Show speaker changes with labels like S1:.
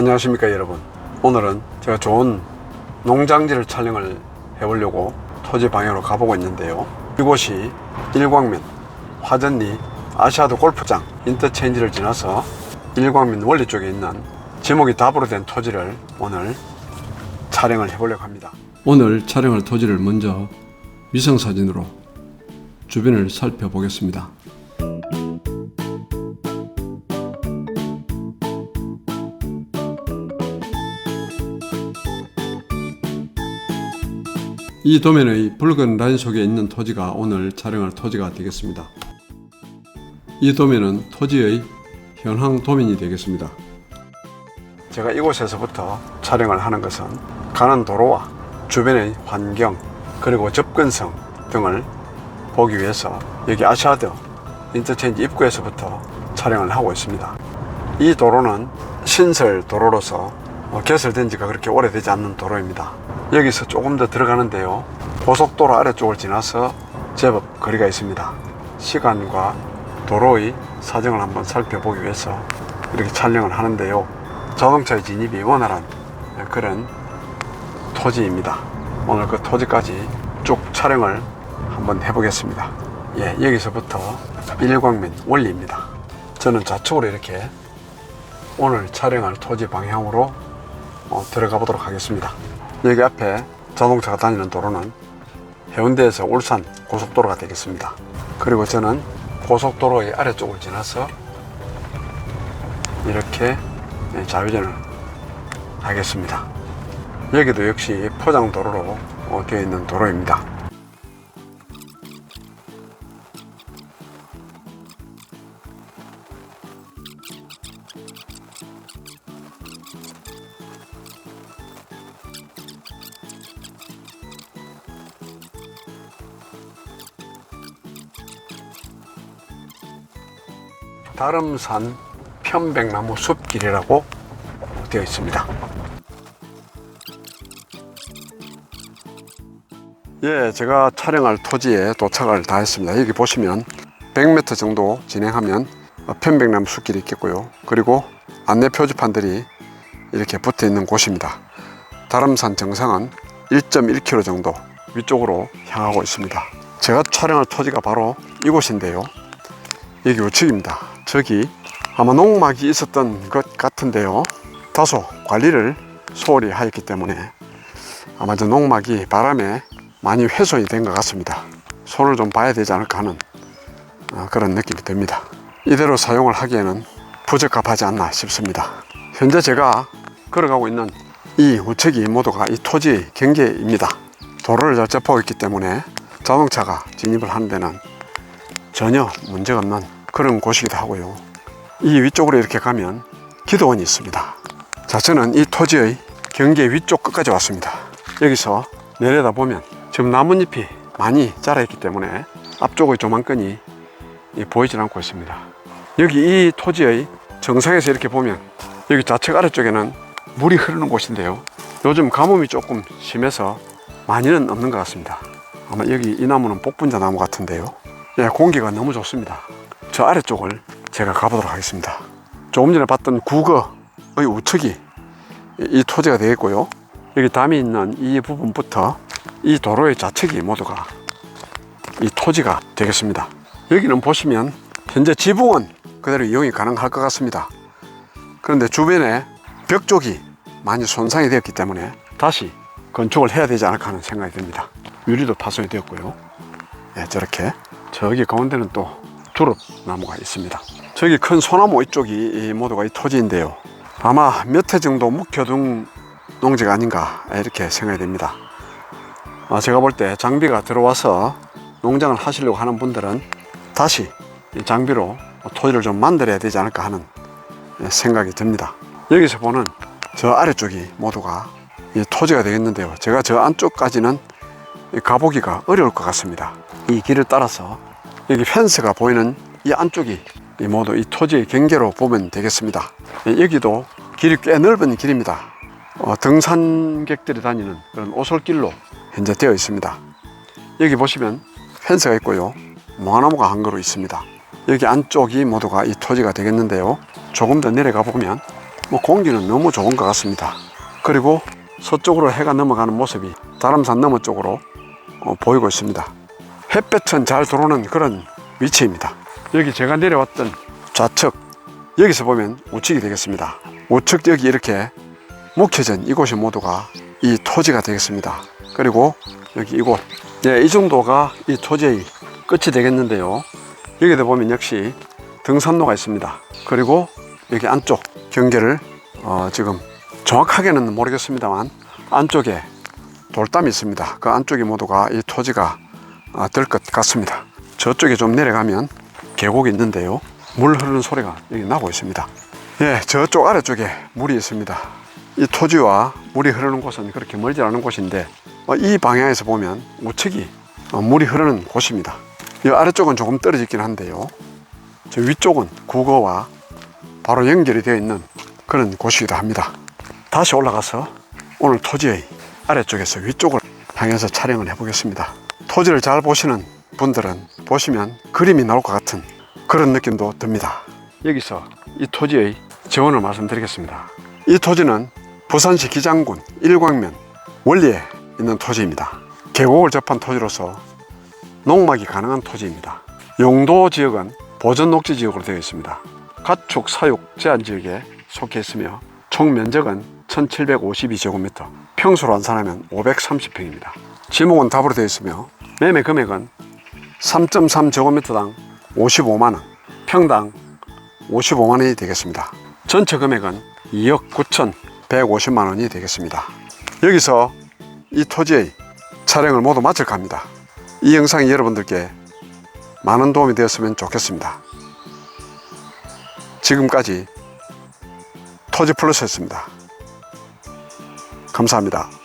S1: 안녕하십니까 여러분. 오늘은 제가 좋은 농장지를 촬영을 해보려고 토지 방향으로 가보고 있는데요. 이곳이 일광면 화전리 아시아드 골프장 인터체인지를 지나서 일광면 원리 쪽에 있는 지목이 답으로 된 토지를 오늘 촬영을 해보려고 합니다. 오늘 촬영할 토지를 먼저 위성사진으로 주변을 살펴보겠습니다 이 도면의 붉은 라인 속에 있는 토지가 오늘 촬영할 토지가 되겠습니다. 이 도면은 토지의 현황 도면이 되겠습니다. 제가 이곳에서부터 촬영을 하는 것은 가는 도로와 주변의 환경 그리고 접근성 등을 보기 위해서 여기 아시아드 인터체인지 입구에서부터 촬영을 하고 있습니다. 이 도로는 신설 도로로서 어, 개설된 지가 그렇게 오래되지 않는 도로입니다. 여기서 조금 더 들어가는데요. 고속도로 아래쪽을 지나서 제법 거리가 있습니다. 시간과 도로의 사정을 한번 살펴보기 위해서 이렇게 촬영을 하는데요. 자동차의 진입이 원활한 그런 토지입니다. 오늘 그 토지까지 쭉 촬영을 한번 해보겠습니다. 예, 여기서부터 일광면 원리입니다. 저는 좌측으로 이렇게 오늘 촬영할 토지 방향으로 어, 들어가 보도록 하겠습니다. 여기 앞에 자동차가 다니는 도로는 해운대에서 울산 고속도로가 되겠습니다. 그리고 저는 고속도로의 아래쪽을 지나서 이렇게 예, 좌회전을 하겠습니다. 여기도 역시 포장도로로 어, 되어 있는 도로입니다. 다름산 편백나무 숲길이라고 되어 있습니다. 예, 제가 촬영할 토지에 도착을 다 했습니다. 여기 보시면 100m 정도 진행하면 편백나무 숲길이 있겠고요. 그리고 안내 표지판들이 이렇게 붙어 있는 곳입니다. 다름산 정상은 1.1km 정도 위쪽으로 향하고 있습니다. 제가 촬영할 토지가 바로 이곳인데요. 여기 우측입니다. 저기 아마 농막이 있었던 것 같은데요. 다소 관리를 소홀히 하였기 때문에 아마 저 농막이 바람에 많이 훼손이 된 것 같습니다. 손을 좀 봐야 되지 않을까 하는 어, 그런 느낌이 듭니다. 이대로 사용을 하기에는 부적합하지 않나 싶습니다. 현재 제가 걸어가고 있는 이 우측이 모두가 이 토지 경계입니다. 도로를 잘 접하고 있기 때문에 자동차가 진입을 하는 데는 전혀 문제가 없는 그런 곳이기도 하고요. 이 위쪽으로 이렇게 가면 기도원이 있습니다. 자, 저는 이 토지의 경계 위쪽 끝까지 왔습니다. 여기서 내려다 보면 지금 나뭇잎이 많이 자라있기 때문에 앞쪽의 조망권이 보이질 않고 있습니다. 여기 이 토지의 정상에서 이렇게 보면 여기 좌측 아래쪽에는 물이 흐르는 곳인데요. 요즘 가뭄이 조금 심해서 많이는 없는 것 같습니다. 아마 여기 이 나무는 복분자 나무 같은데요. 예, 공기가 너무 좋습니다. 저 아래쪽을 제가 가보도록 하겠습니다. 조금 전에 봤던 국어의 우측이 이- 이 토지가 되겠고요. 여기 담이 있는 이 부분부터 이 도로의 좌측이 모두가 이 토지가 되겠습니다. 여기는 보시면 현재 지붕은 그대로 이용이 가능할 것 같습니다. 그런데 주변에 벽 쪽이 많이 손상이 되었기 때문에 다시 건축을 해야 되지 않을까 하는 생각이 듭니다. 유리도 파손이 되었고요. 예, 저렇게 저기 가운데는 또 두릅 나무가 있습니다. 저기 큰 소나무 이쪽이 이 모두가 이 토지인데요. 아마 몇 해 정도 묵혀둔 농지가 아닌가 이렇게 생각이 됩니다. 아, 제가 볼 때 장비가 들어와서 농장을 하시려고 하는 분들은 다시 이 장비로 토지를 좀 만들어야 되지 않을까 하는 예, 생각이 듭니다. 여기서 보는 저 아래쪽이 모두가 이 토지가 되겠는데요. 제가 저 안쪽까지는 이 가보기가 어려울 것 같습니다. 이 길을 따라서 여기 펜스가 보이는 이 안쪽이 이 모두 이 토지의 경계로 보면 되겠습니다. 예, 여기도 길이 꽤 넓은 길입니다. 어, 등산객들이 다니는 그런 오솔길로 현재 되어 있습니다. 여기 보시면 펜스가 있고요. 무화나무가 한 그루 있습니다. 여기 안쪽이 모두가 이 토지가 되겠는데요. 조금 더 내려가 보면 뭐 공기는 너무 좋은 것 같습니다. 그리고 서쪽으로 해가 넘어가는 모습이 다람산 너머 쪽으로 어, 보이고 있습니다. 햇볕은 잘 들어오는 그런 위치입니다. 여기 제가 내려왔던 좌측 여기서 보면 우측이 되겠습니다. 우측 여기 이렇게 묵혀진 이곳이 모두가 이 토지가 되겠습니다. 그리고 여기 이곳 예, 이 정도가 이 토지의 끝이 되겠는데요. 여기도 보면 역시 등산로가 있습니다. 그리고 여기 안쪽 경계를 어, 지금 정확하게는 모르겠습니다만 안쪽에 돌담이 있습니다. 그 안쪽이 모두가 이 토지가 아, 될 것 같습니다. 저쪽에 좀 내려가면 계곡이 있는데요. 물 흐르는 소리가 여기 나고 있습니다. 예, 저쪽 아래쪽에 물이 있습니다. 이 토지와 물이 흐르는 곳은 그렇게 멀지 않은 곳인데 어, 이 방향에서 보면 우측이 어, 물이 흐르는 곳입니다. 이 아래쪽은 조금 떨어지긴 한데요. 저 위쪽은 국어와 바로 연결이 되어 있는 그런 곳이기도 합니다. 다시 올라가서 오늘 토지의 아래쪽에서 위쪽을 향해서 촬영을 해보겠습니다. 토지를 잘 보시는 분들은 보시면 그림이 나올 것 같은 그런 느낌도 듭니다. 여기서 이 토지의 재원을 말씀드리겠습니다. 이 토지는 부산시 기장군 일광면 원리에 있는 토지입니다. 계곡을 접한 토지로서 농막이 가능한 토지입니다. 용도 지역은 보전 녹지 지역으로 되어 있습니다. 가축 사육 제한 지역에 속해 있으며 총 면적은 1752제곱미터, 평수로 환산하면 530평입니다. 지목은 답으로 되어 있으며 매매 금액은 3.3제곱미터당 55만 원, 평당 55만 원이 되겠습니다. 전체 금액은 2억 9,150만 원이 되겠습니다. 여기서 이 토지의 촬영을 모두 마칠까 합니다. 이 영상이 여러분들께 많은 도움이 되었으면 좋겠습니다. 지금까지 토지 플러스였습니다. 감사합니다.